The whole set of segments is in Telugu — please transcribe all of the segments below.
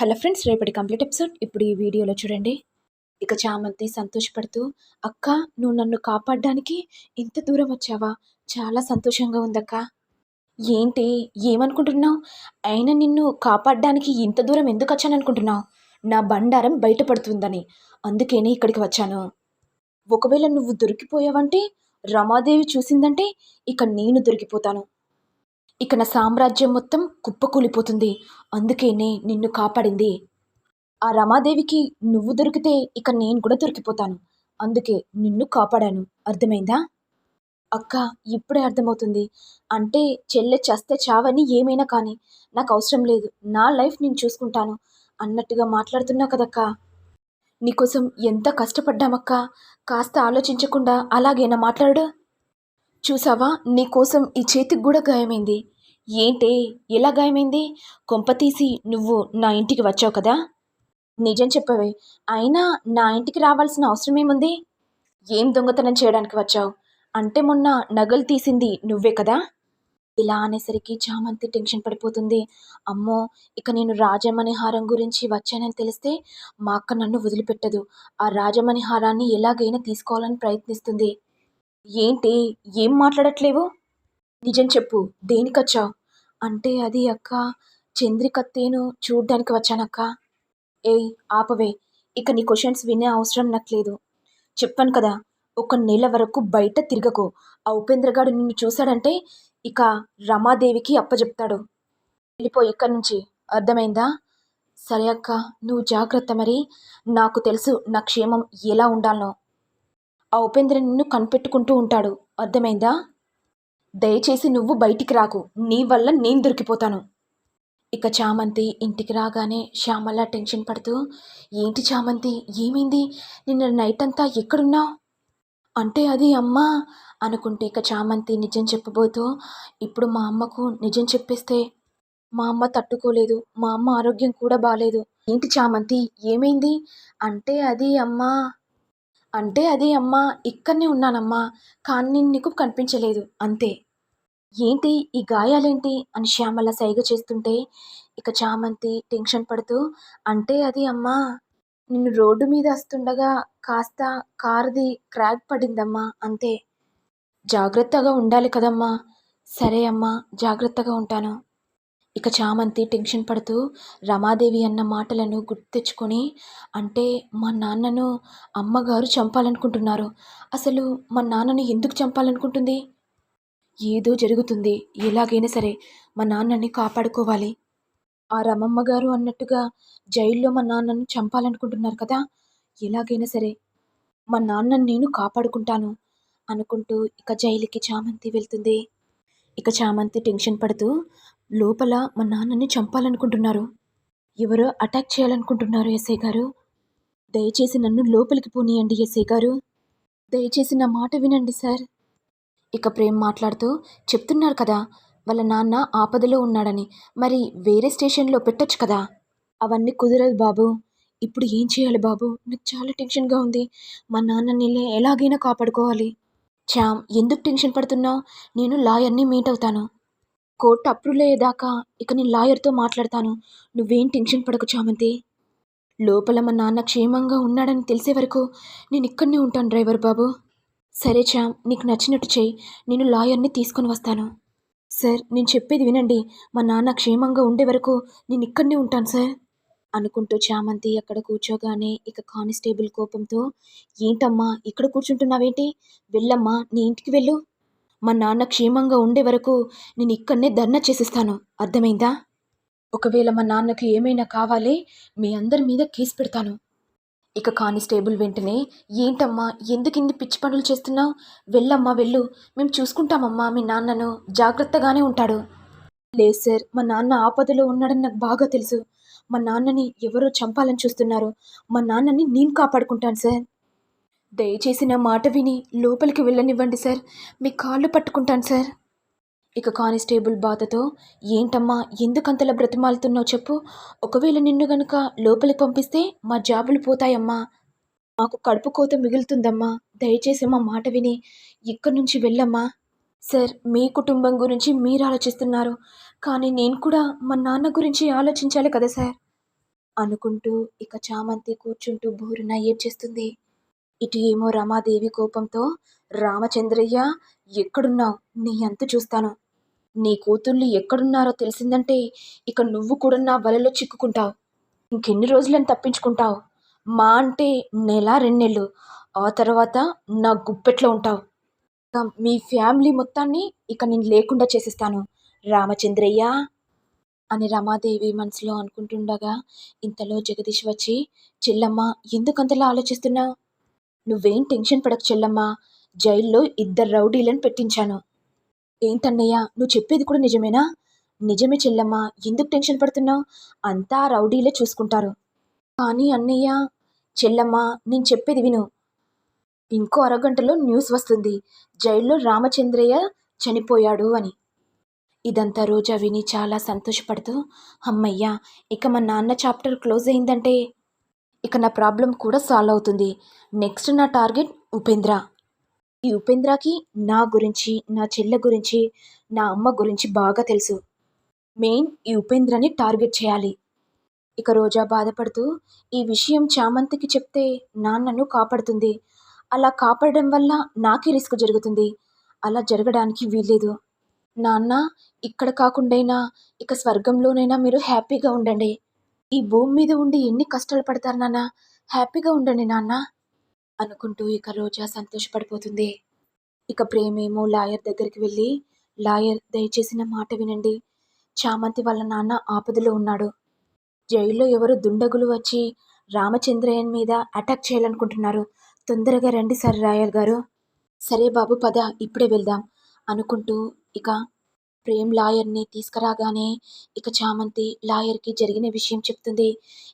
హలో ఫ్రెండ్స్ రేపటి కంప్లీట్ ఎపిసోడ్. ఇప్పుడు ఈ వీడియోలో చూడండి. ఇక చామంతి సంతోషపడుతూ అక్క నువ్వు నన్ను కాపాడడానికి ఇంత దూరం వచ్చావా? చాలా సంతోషంగా ఉందక్క. ఏంటి? ఏమనుకుంటున్నావు? అయినా నిన్ను కాపాడడానికి ఇంత దూరం ఎందుకు వచ్చాను అనుకుంటున్నావు నా బండారం బయటపడుతుందని అందుకేనే ఇక్కడికి వచ్చాను. ఒకవేళ నువ్వు దొరికిపోయావంటే రమాదేవి చూసిందంటే ఇక నేను దొరికిపోతాను. ఇక నా సామ్రాజ్యం మొత్తం కుప్పకూలిపోతుంది. అందుకేనే నిన్ను కాపాడింది. ఆ రమాదేవికి నువ్వు దొరికితే ఇక నేను కూడా దొరికిపోతాను. అందుకే నిన్ను కాపాడాను. అర్థమైందా? అక్క ఇప్పుడే అర్థమవుతుంది. అంటే చెల్లె చస్తే చావని ఏమైనా కానీ నాకు అవసరం లేదు. నా లైఫ్ నేను చూసుకుంటాను. అన్నట్టుగా మాట్లాడుతున్నా కదక్క. నీకోసం ఎంత కష్టపడ్డామక్క? కాస్త ఆలోచించకుండా అలాగేనా మాట్లాడు? చూసావా? నీకోసం ఈ చేతికి కూడా గాయమైంది. ఏంటే? ఎలా గాయమైంది? కొంప తీసి నువ్వు నా ఇంటికి వచ్చావు కదా? నిజం చెప్పవే. అయినా నా ఇంటికి రావాల్సిన అవసరం ఏముంది ఏం దొంగతనం చేయడానికి వచ్చావు? అంటే మొన్న నగలు తీసింది నువ్వే కదా? ఇలా అనేసరికి చామంతి టెన్షన్ పడిపోతుంది. అమ్మో! ఇక నేను రాజమణి హారం గురించి వచ్చానని తెలిస్తే మా అక్క నన్ను వదిలిపెట్టదు. ఆ రాజమణి హారాన్ని ఎలాగైనా తీసుకోవాలని ప్రయత్నిస్తుంది. ఏంటి? ఏం మాట్లాడట్లేవు? నిజం చెప్పు. దేనికొచ్చావు అంటే అది అక్క చంద్రికత్తేను చూడ్డానికి వచ్చానక్క. ఏయ్ ఆపవే. ఇక నీ క్వశ్చన్స్ వినే అవసరం నాకు లేదు చెప్పాను కదా ఒక నెల వరకు బయట తిరగకు. ఆ ఉపేంద్రగాడు నిన్ను చూశాడంటే ఇక రమాదేవికి అప్పచెప్తాడు వెళ్ళిపో ఇక్కడి నుంచి. అర్థమైందా? సరే అక్క నువ్వు జాగ్రత్త మరి. నాకు తెలుసు నా క్షేమం ఎలా ఉండాలనో. ఆ ఉపేంద్ర నిన్ను కనిపెట్టుకుంటూ ఉంటాడు. అర్థమైందా? దయచేసి నువ్వు బయటికి రాకు. నీ వల్ల నేను దొరికిపోతాను. ఇక చామంతి ఇంటికి రాగానే శ్యామల టెన్షన్ పడుతూ ఏంటి చామంతి? ఏమైంది? నిన్న నైట్ అంతా ఎక్కడున్నావు? అంటే అది అమ్మా అనుకుంటే ఇక చామంతి నిజం చెప్పబోతూ ఇప్పుడు మా అమ్మకు నిజం చెప్పేస్తే మా అమ్మ తట్టుకోలేదు. మా అమ్మ ఆరోగ్యం కూడా బాగాలేదు ఏంటి చామంతి? ఏమైంది? అంటే అది అమ్మా అంటే అది అమ్మా ఇక్కడనే ఉన్నానమ్మా కానీ నీకు కనిపించలేదు అంతే. ఏంటి ఈ గాయాలేంటి? అని శ్యామల సైగ చేస్తుంటే ఇక చామంతి టెన్షన్ పడుతూ అంటే అది అమ్మా నిన్ను రోడ్డు మీద వస్తుండగా కాస్త కారుది క్రాక్ పడిందమ్మా అంతే. జాగ్రత్తగా ఉండాలి కదమ్మా. సరే అమ్మా జాగ్రత్తగా ఉంటాను. ఇక చామంతి టెన్షన్ పడుతూ రమాదేవి అన్న మాటలను గుర్తు తెచ్చుకొని అంటే మా నాన్నను అమ్మగారు చంపాలనుకుంటున్నారు. అసలు మా నాన్నని ఎందుకు చంపాలనుకుంటుంది? ఏదో జరుగుతుంది. ఎలాగైనా సరే మా నాన్నని కాపాడుకోవాలి. ఆ రమమ్మ గారు అన్నట్టుగా జైల్లో మా నాన్నను చంపాలనుకుంటున్నారు కదా? ఎలాగైనా సరే మా నాన్నని నేను కాపాడుకుంటాను అనుకుంటూ ఇక జైలుకి చామంతి వెళ్తుంది. ఇక చామంతి టెన్షన్ పడుతూ లోపల మా నాన్నని చంపాలనుకుంటున్నారు. ఎవరో అటాక్ చేయాలనుకుంటున్నారు ఎస్ఐ గారు. దయచేసి నన్ను లోపలికి పోనీయండి ఎస్ఐ గారు. దయచేసి నా మాట వినండి సార్. ఇక ప్రేమ్ మాట్లాడుతూ చెప్తున్నారు కదా వాళ్ళ నాన్న ఆపదలో ఉన్నాడని. మరి వేరే స్టేషన్లో పెట్టచ్చు కదా. అవన్నీ కుదరదు బాబు. ఇప్పుడు ఏం చేయాలి బాబు? నాకు చాలా టెన్షన్గా ఉంది. మా నాన్నని ఎలాగైనా కాపాడుకోవాలి. చామ్ ఎందుకు టెన్షన్ పడుతున్నావు? నేను లాయర్ని మీట్ అవుతాను. కోర్టు అప్రూవ్ అయ్యేదాకా ఇక నేను లాయర్తో మాట్లాడతాను. నువ్వేం టెన్షన్ పడకు చామంతి. లోపల మా నాన్న క్షేమంగా ఉన్నాడని తెలిసే వరకు నేను ఇక్కడనే ఉంటాను డ్రైవర్ బాబు. సరే చామ్ నీకు నచ్చినట్టు చేయి నేను లాయర్ని తీసుకొని వస్తాను. సార్ నేను చెప్పేది వినండి. మా నాన్న క్షేమంగా ఉండే వరకు నేను ఇక్కడనే ఉంటాను సార్. అనుకుంటూ చామంతి అక్కడ కూర్చోగానే ఇక కానిస్టేబుల్ కోపంతో ఏంటమ్మా ఇక్కడ కూర్చుంటున్నావేంటి? వెళ్ళమ్మా నీ ఇంటికి వెళ్ళు. మా నాన్న క్షేమంగా ఉండే వరకు నేను ఇక్కడనే ధర్నా చేసిస్తాను. అర్థమైందా? ఒకవేళ మా నాన్నకి ఏమైనా కావాలి మీ అందరి మీద కేసు పెడతాను. ఇక కానిస్టేబుల్ వెంటనే ఏంటమ్మా ఎందుకింది పిచ్చి పనులు చేస్తున్నావు? వెళ్ళమ్మా వెళ్ళు. మేము చూసుకుంటామమ్మా మీ నాన్నను. జాగ్రత్తగానే ఉంటాడు. లేదు సార్ మా నాన్న ఆపదలో ఉన్నాడని నాకు బాగా తెలుసు. మా నాన్నని ఎవరో చంపాలని చూస్తున్నారు. మా నాన్నని నేను కాపాడుకుంటాను సార్. దయచేసి నా మాట విని లోపలికి వెళ్ళనివ్వండి సార్. మీ కాళ్ళు పట్టుకుంటాను సార్. ఇక కానిస్టేబుల్ బాధతో ఏంటమ్మా ఎందుకంతలా బ్రతిమాలుతున్నావు చెప్పు. ఒకవేళ నిన్ను గనుక లోపలికి పంపిస్తే మా జాబులు పోతాయమ్మా. మాకు కడుపు కోత మిగులుతుందమ్మా. దయచేసి మా మాట విని ఇక్కడి నుంచి వెళ్ళమ్మా. సార్ మీ కుటుంబం గురించి మీరు ఆలోచిస్తున్నారు. కానీ నేను కూడా మా నాన్న గురించి ఆలోచించాలి కదా సార్. అనుకుంటూ ఇక చామంతి కూర్చుంటూ బోరున ఏడ్చేస్తుంది. ఇటు ఏమో రమాదేవి కోపంతో రామచంద్రయ్య ఎక్కడున్నావు? నీ అంతు చూస్తాను. నీ కూతుళ్ళు ఎక్కడున్నారో తెలిసిందంటే ఇక నువ్వు కూడా నా వలలో చిక్కుకుంటావు. ఇంకెన్ని రోజులని తప్పించుకుంటావు? మా అంటే నెల రెండేళ్ళు. ఆ తర్వాత నా గుప్పెట్లో ఉంటావు. మీ ఫ్యామిలీ మొత్తాన్ని ఇక నేను లేకుండా చేసేస్తాను. రామచంద్రయ్య అని రమాదేవి మనసులో అనుకుంటుండగా ఇంతలో జగదీష్ వచ్చి చెల్లమ్మ ఎందుకంతలా ఆలోచిస్తున్నావు? నువ్వేం టెన్షన్ పడక చెల్లమ్మా. జైల్లో ఇద్దరు రౌడీలను పెట్టించాను. ఏంటన్నయ్య నువ్వు చెప్పేది కూడా నిజమేనా? నిజమే చెల్లమ్మా ఎందుకు టెన్షన్ పడుతున్నావు? అంతా రౌడీలే చూసుకుంటారు. కానీ అన్నయ్య చెల్లమ్మా నేను చెప్పేది విను. ఇంకో అరగంటలో న్యూస్ వస్తుంది. జైల్లో రామచంద్రయ్య చనిపోయాడు అని. ఇదంతా రోజా విని చాలా సంతోషపడుతూ అమ్మయ్యా ఇక మా నాన్న చాప్టర్ క్లోజ్ అయిందంటే ఇక నా ప్రాబ్లం కూడా సాల్వ్ అవుతుంది. నెక్స్ట్ నా టార్గెట్ ఉపేంద్ర. ఈ ఉపేంద్రకి నా గురించి నా చెల్లె గురించి నా అమ్మ గురించి బాగా తెలుసు. మెయిన్ ఈ ఉపేంద్రని టార్గెట్ చేయాలి. ఇక రోజా బాధపడుతూ ఈ విషయం చామంతికి చెప్తే నాన్నను కాపాడుతుంది. అలా కాపాడడం వల్ల నాకే రిస్క్ జరుగుతుంది. అలా జరగడానికి వీల్లేదు. నాన్న ఇక్కడ కాకుండైనా ఇక స్వర్గంలోనైనా మీరు హ్యాపీగా ఉండండి. ఈ భూమి మీద ఉండి ఎన్ని కష్టాలు పడతారు నాన్న? హ్యాపీగా ఉండండి నాన్న అనుకుంటూ ఇక రోజా సంతోషపడిపోతుంది. ఇక ప్రేమేమో లాయర్ దగ్గరికి వెళ్ళి లాయర్ దయచేసి నా మాట వినండి. చామంతి వాళ్ళ నాన్న ఆపదలో ఉన్నాడు. జైల్లో ఎవరు దుండగులు వచ్చి రామచంద్రయ్యన్ మీద అటాక్ చేయాలనుకుంటున్నారు. తొందరగా రండి సార్ రాయర్ గారు. సరే బాబు పద ఇప్పుడే వెళ్దాం అనుకుంటూ ఇక ప్రేమ్ లాయర్ని తీసుకురాగానే ఇక చామంతి లాయర్కి జరిగిన విషయం చెప్తుంది.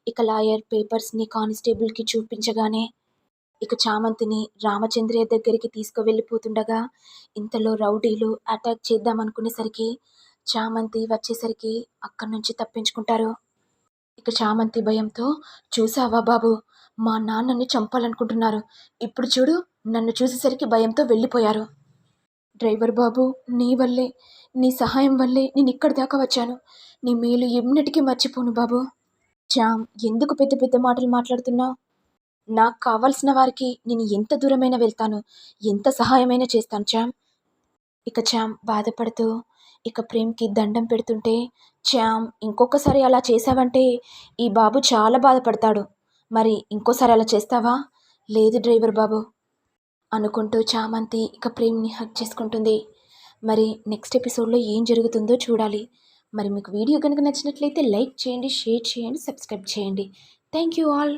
ఇక లాయర్ పేపర్స్ని కానిస్టేబుల్కి చూపించగానే ఇక చామంతిని రామచంద్రయ్య దగ్గరికి తీసుకువెళ్ళిపోతుండగా ఇంతలో రౌడీలు అటాక్ చేద్దాం అనుకునేసరికి చామంతి వచ్చేసరికి అక్కడి నుంచి తప్పించుకుంటారు. ఇక చామంతి భయంతో చూసావా బాబు మా నాన్నని చంపాలనుకుంటున్నారు. ఇప్పుడు చూడు నన్ను చూసేసరికి భయంతో వెళ్ళిపోయారు. డ్రైవర్ బాబు నీ వల్లే నీ సహాయం వల్లే నేను ఇక్కడి దాకా వచ్చాను. నీ మేలు ఎన్నటికీ మర్చిపోను బాబు. చామ్ ఎందుకు పెద్ద పెద్ద మాటలు మాట్లాడుతున్నావు? నాకు కావాల్సిన వారికి నేను ఎంత దూరమైనా వెళ్తాను. ఎంత సహాయమైనా చేస్తాను చామ్ ఇక చామ్ బాధపడుతూ ఇక ప్రేమ్కి దండం పెడుతుంటే చామ్ ఇంకొకసారి అలా చేశావంటే ఈ బాబు చాలా బాధపడతాడు. మరి ఇంకోసారి అలా చేస్తావా? లేదు డ్రైవర్ బాబు. అనుకుంటూ చామంతి ఇక ప్రేమ్ని హక్ చేసుకుంటుంది. మరి నెక్స్ట్ ఎపిసోడ్లో ఏం జరుగుతుందో చూడాలి. మరి మీకు వీడియో కనుక నచ్చినట్లయితే లైక్ చేయండి షేర్ చేయండి సబ్స్క్రైబ్ చేయండి. Thank you all.